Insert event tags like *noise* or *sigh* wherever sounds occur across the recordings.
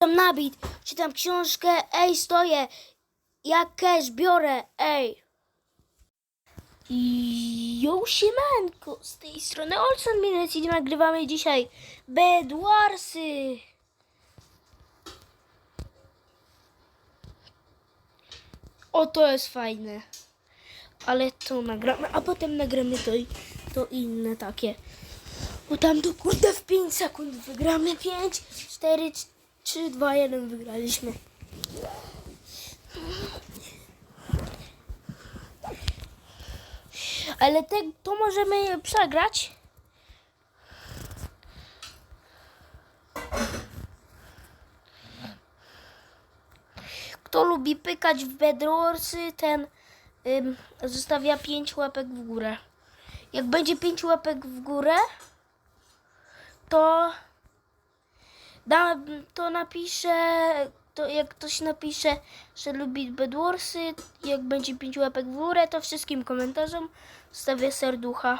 tam nabit, czytam książkę, ej, stoję, jak cash biorę, ej. Jo, siemanko, z tej strony Olson Minutes i nagrywamy dzisiaj Bedwarsy. O, to jest fajne. Ale to nagramy, a potem nagramy to, to inne takie. Bo tam to kurde w 5 sekund wygramy 5, 4, 3, 2, 1 wygraliśmy. Ale te, to możemy przegrać. Kto lubi pykać w bedrorsy, ten ym, zostawia 5 łapek w górę. Jak będzie 5 łapek w górę, to da, to napiszę, to jak ktoś napisze, że lubi Bedwarsy, jak będzie 5 łapek w górę, to wszystkim komentarzom stawię serducha.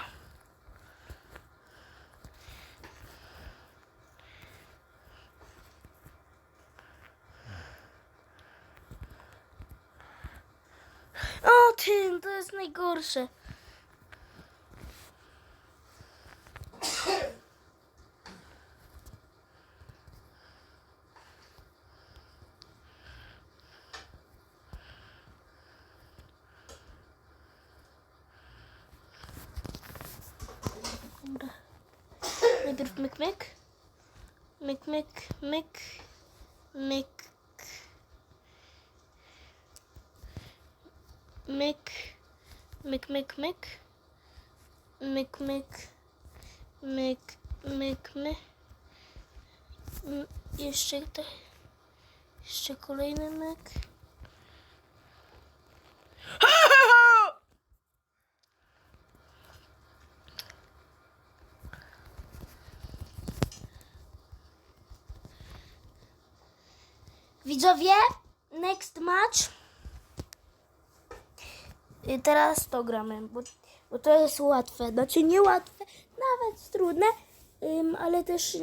O tym, to jest najgorsze. Dobra. Najpierw myk, myk. Myk, myk, myk. Myk. Myk. Myk, myk, myk. Myk, myk. Myk, myk, myk. M- Jeszcze te... Jeszcze kolejny myk. Widzowie, next match. I teraz to gramy, bo, bo to jest łatwe. Znaczy nie łatwe, nawet trudne, ym, ale też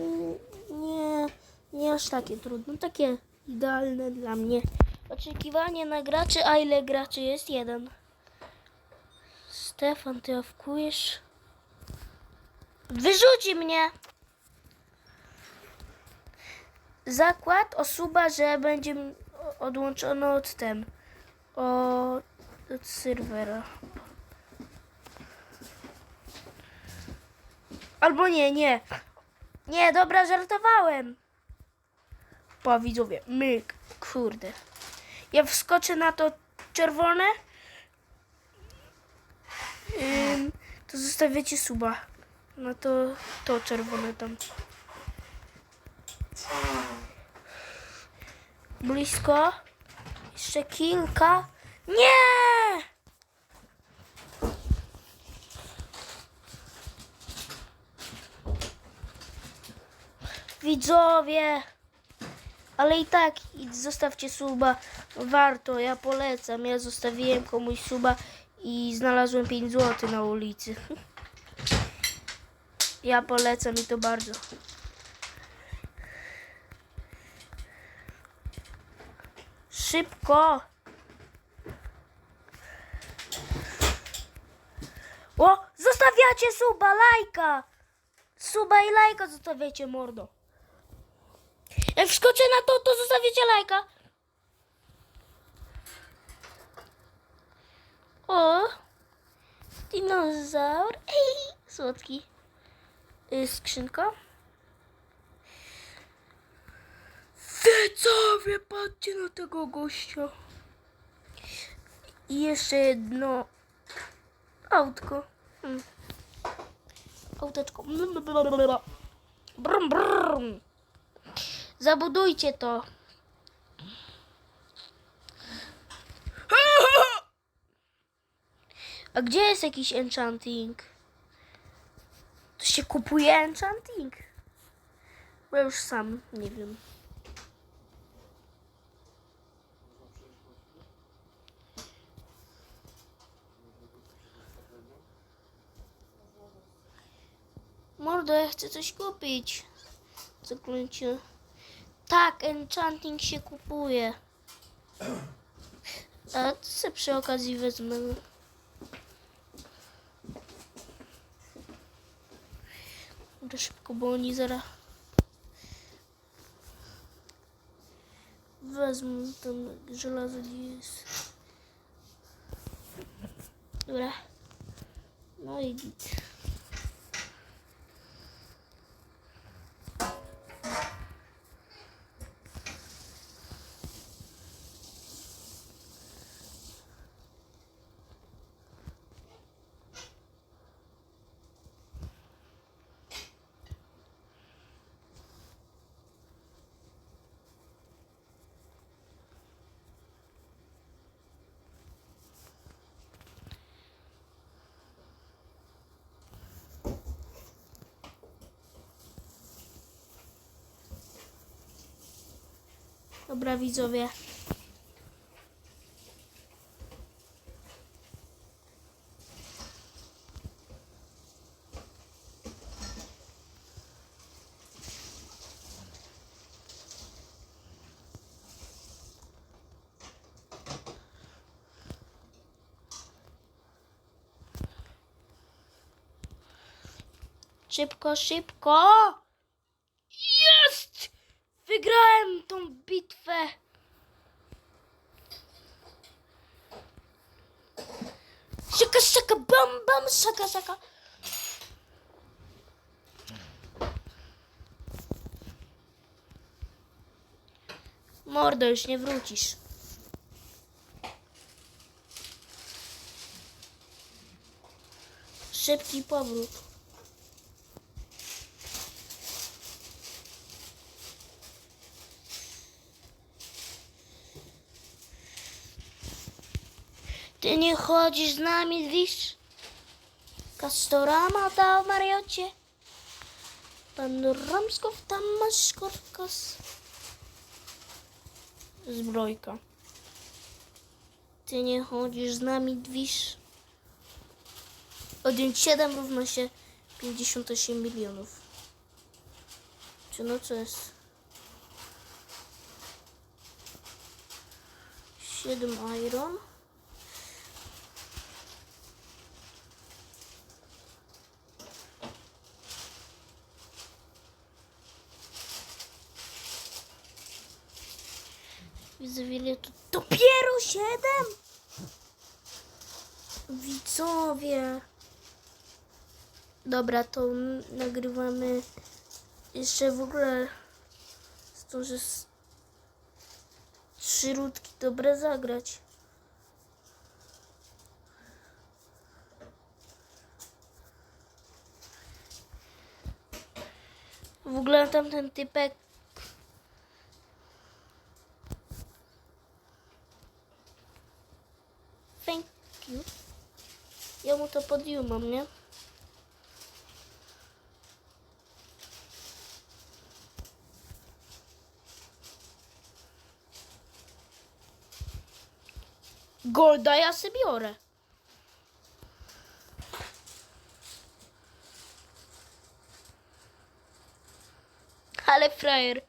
nie, nie aż takie trudne. Takie idealne dla mnie. Oczekiwanie na graczy, a ile graczy jest? Jeden. Stefan, ty awkujesz? Wyrzuci mnie! Zakład osuba, że będzie odłączony od ten od, od serwera. Albo nie, nie. Nie, dobra, żartowałem. Po widzowie, myk, kurde. Ja wskoczę na to czerwone. Ym, to zostawiacie suba. No to to czerwone tam. Blisko. Jeszcze kilka. Nie! Widzowie. Ale i tak zostawcie suba. Warto, ja polecam. Ja zostawiłem komuś suba i znalazłem 5 zł na ulicy. *laughs* Ja polecam i to bardzo. Szybko! O! Zostawiacie suba, lajka! Suba i lajka zostawiacie, mordo. Jak wskoczę na to, to zostawiacie lajka. O! Dinozaur. Ej, słodki. Y, skrzynka. Widzowie, patrzcie na tego gościa. I jeszcze jedno autko. Hmm. Auteczko. Brum, brum. Zabudujcie to. A gdzie jest jakiś enchanting? To się kupuje enchanting? Bo ja już sam nie wiem. Ja chcę coś kupić. Zaklęcie. Tak, enchanting się kupuje. A to sobie przy okazji wezmę. Muszę szybko, bo oni zaraz wezmą tam żelazo gdzie jest. Dobra. No i git. Dobra widzowie. Szybko, szybko! Wygrałem tą bitwę! Szaka, szaka, bam, bam, szaka, szaka. Mordo, już nie wrócisz. Szybki powrót. Ty nie chodzisz z nami, wiesz? Kastorama ta w Mariocie. Panoramskow tam masz korkos. Zbrojka. Ty nie chodzisz z nami, dwisz. Odjąć 7 równa się 58 milionów. Czy no co jest? 7 iron. To dopiero siedem? Widzowie. Dobra, to nagrywamy jeszcze w ogóle z trzy rundki dobre zagrać. W ogóle tamten typek Ja mu to podjumam, nie? Golda ja sobie biorę. Ale frajer.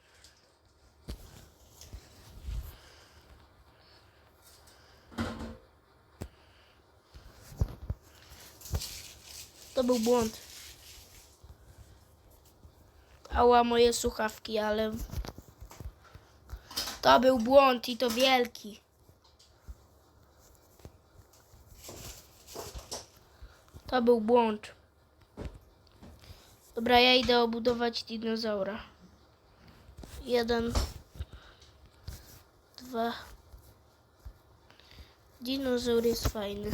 To był błąd. Ała moje słuchawki, ale... To był błąd i to wielki. To był błąd. Dobra, ja idę obudować dinozaura. Jeden. Dwa. Dinozaur jest fajny.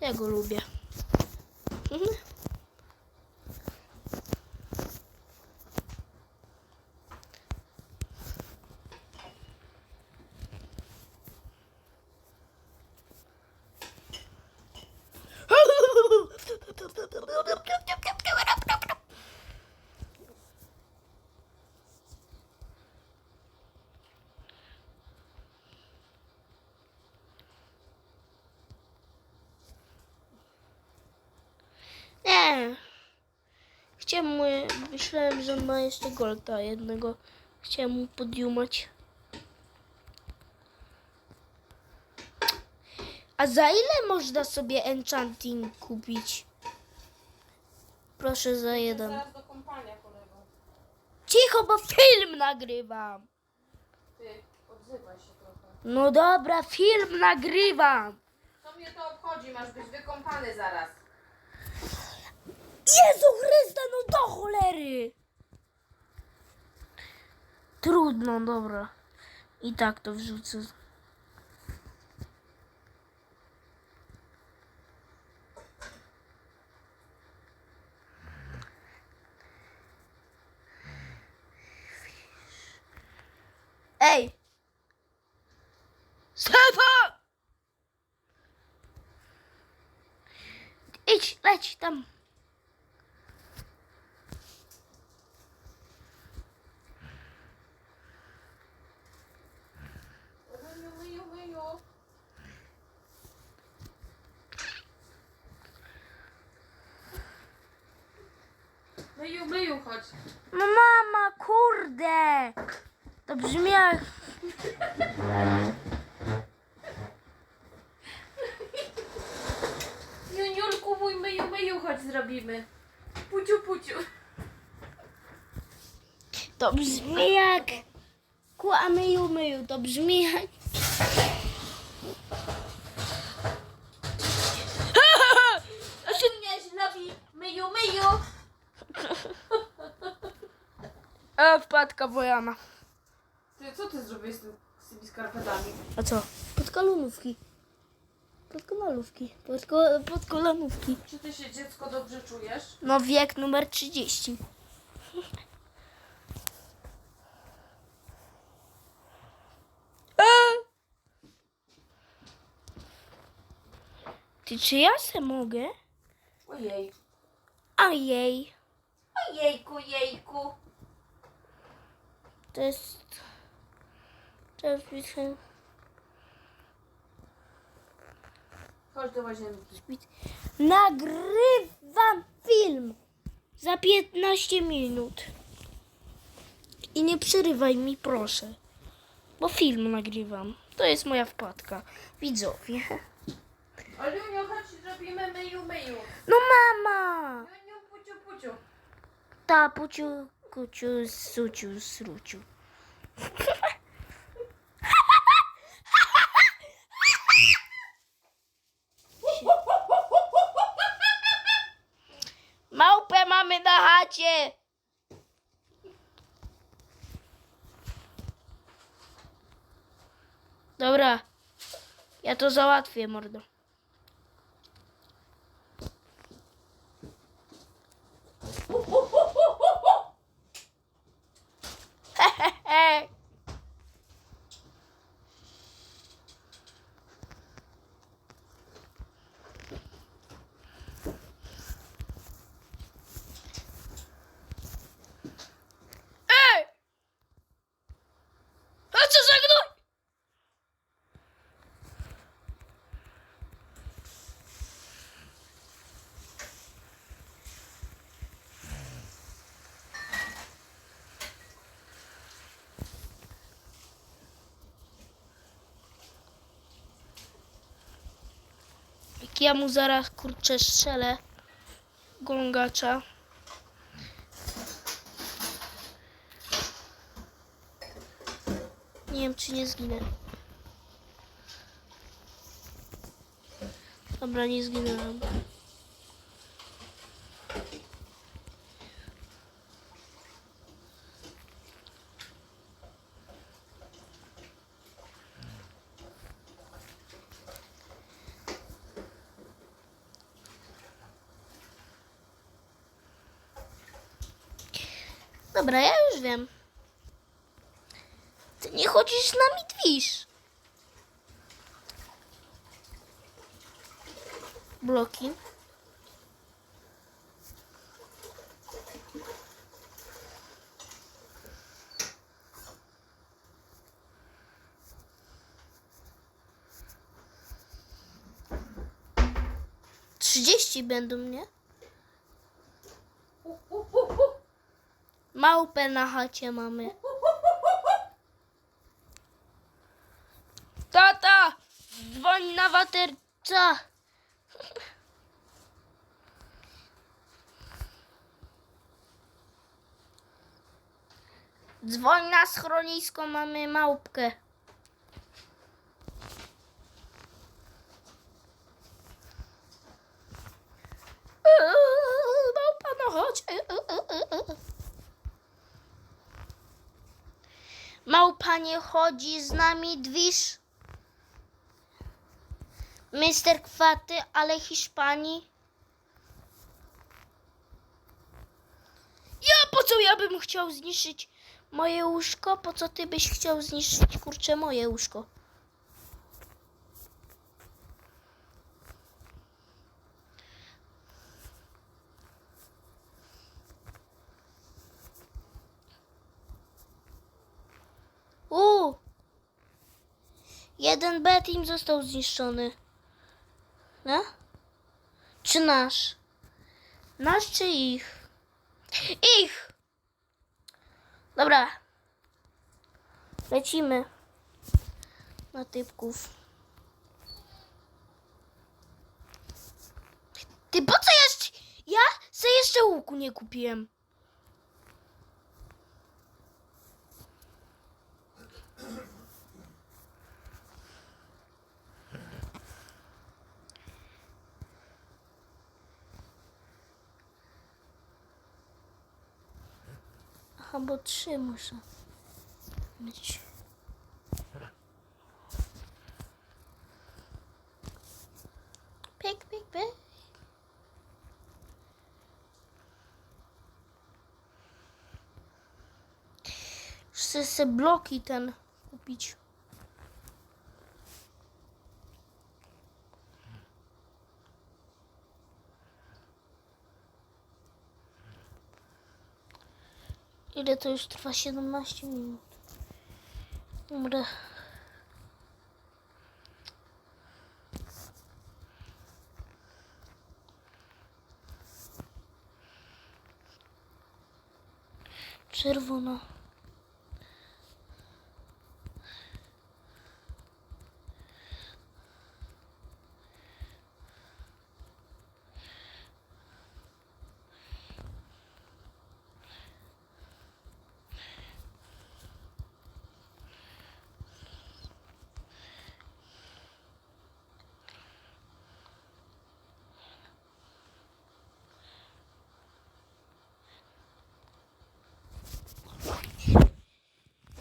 Ja go lubię. Mhm. Nie. Chciałem mu, myślałem, że ma jeszcze golda jednego, Chciałem mu podjumać. A za ile można sobie enchanting kupić? Proszę za jeden. Cicho, bo film nagrywam. Ty, odzywaj się trochę. No dobra, film nagrywam. Co mnie to obchodzi? Masz być wykąpany zaraz. Jezu Chryste, no do cholery! Trudno, dobra. I tak to wrzucę. Ej! Stefan! Idź, leć tam. Myju, myju, chodź. No mama, kurde! To brzmi jak... Juniulku mój, myju, myju, chodź zrobimy. Puciu, puciu. To brzmi jak... Kła myju, myju. To brzmi jak... Nie zrobi myju, myju. E, wpadka Wojana. Ty, co ty zrobiłeś z, tym, z tymi skarpetami? A co? Pod kolonówki. Pod kolonówki. Pod, ko pod kolonówki. Czy ty się dziecko dobrze czujesz? No wiek numer 30. E! Ty czy ja se mogę? Ojej. Ojej. Ojejku, jejku. To jest... To jest... Chodź do łazienki. Nagrywam film za 15 minut. I nie przerywaj mi, proszę. Bo film nagrywam. To jest moja wpadka. Widzowie. Oliuniu, chodź zrobimy myju, myju. No mama! Juniu, puciu, puciu. Ta puciu, kuciu, suciu, sruciu. Małpę mamy na chacie! Dobra, ja to załatwię, mordo. Hehehe. Ej! A co za gnój? Jak ja mu zaraz kurczę strzelę gągacza. Nie wiem, czy nie zginę. Dobra, nie zginęłam. Dobra, ja już wiem. Ty nie chodzisz z nami dwisz. Bloki. Trzydzieści będą, nie? Małpę na chacie mamy. Tata! Dzwoń na waterca! Dzwoń na schronisko, mamy małpkę. Małpa, no chodź. Małpa nie chodzi z nami, dwiż. Mister Kwaty, ale Hiszpanii. Ja, po co ja bym chciał zniszczyć moje łóżko? Po co ty byś chciał zniszczyć, kurczę, moje łóżko? Jeden betim został zniszczony. No? Czy nasz? Nasz czy ich? Ich! Dobra. Lecimy. Na typków. Ty po co jeszcze? Ja se jeszcze łuku nie kupiłem. Aha, bo trzy muszę mieć. Pik, pik, pik. Chcę sobie bloki ten kupić. Ile to już trwa? 17 minut. Dobra. Czerwona.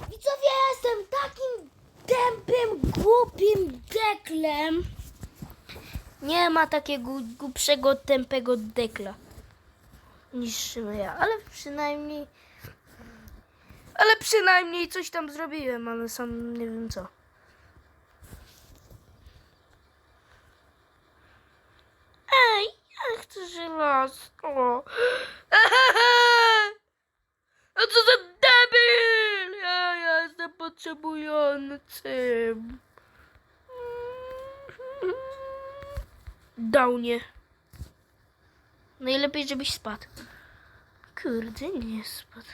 Widzowie, ja jestem takim tępym, głupim deklem. Nie ma takiego głupszego, tępego dekla niż ja, ale przynajmniej... Ale przynajmniej coś tam zrobiłem, ale sam nie wiem co. Ej, ja chcę żelazko. *laughs* A co za debil! Ja, jestem potrzebującym. Downie. Najlepiej, żebyś spadł. Kurde, nie spadł.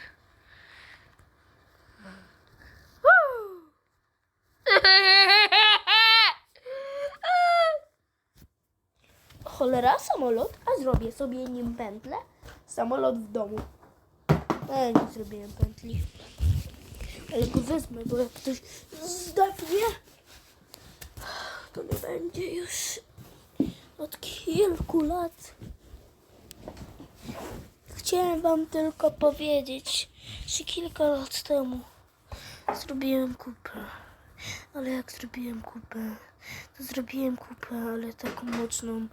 *laughs* Cholera, samolot, a zrobię sobie nim pętlę. Samolot w domu. Ale nie zrobiłem pętli. Ale go wezmę, bo jak ktoś zdepnie, to nie będzie już od kilku lat. Chciałem wam tylko powiedzieć, że kilka lat temu zrobiłem kupę. Ale jak zrobiłem kupę, to zrobiłem kupę, ale taką mocną,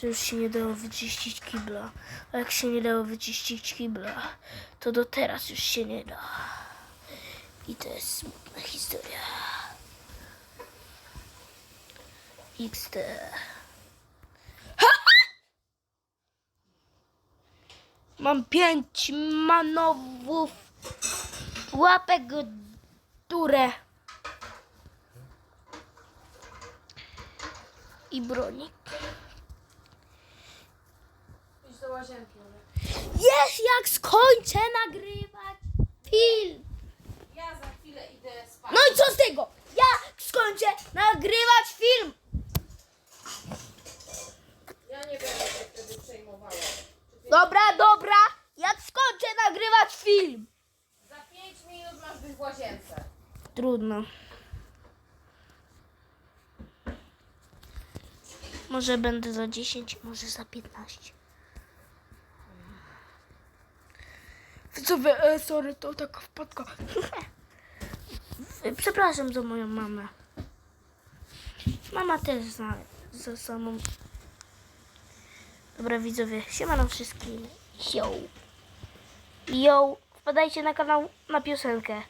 że już się nie dało wyczyścić kibla. A jak się nie dało wyczyścić kibla, to do teraz już się nie da. I to jest smutna historia. XD. Mam pięć manowów łapek durę. I bronik. Idź do łazienki. ale- Jest jak skończę nagrywać film. Ja za chwilę idę spać. No i co z tego? Ja skończę nagrywać film. Ja nie będę się wtedy przejmowała. Dobra, dobra. Ja skończę nagrywać film. Za 5 minut masz być w łazience. Trudno. Może będę za 10, może za 15. Widzowie, e, sorry, to taka wpadka. *laughs* Przepraszam za moją mamę. Mama też zna za samą. Dobra widzowie, siemano wszystkim. Yo. Yo, wpadajcie na kanał na piosenkę.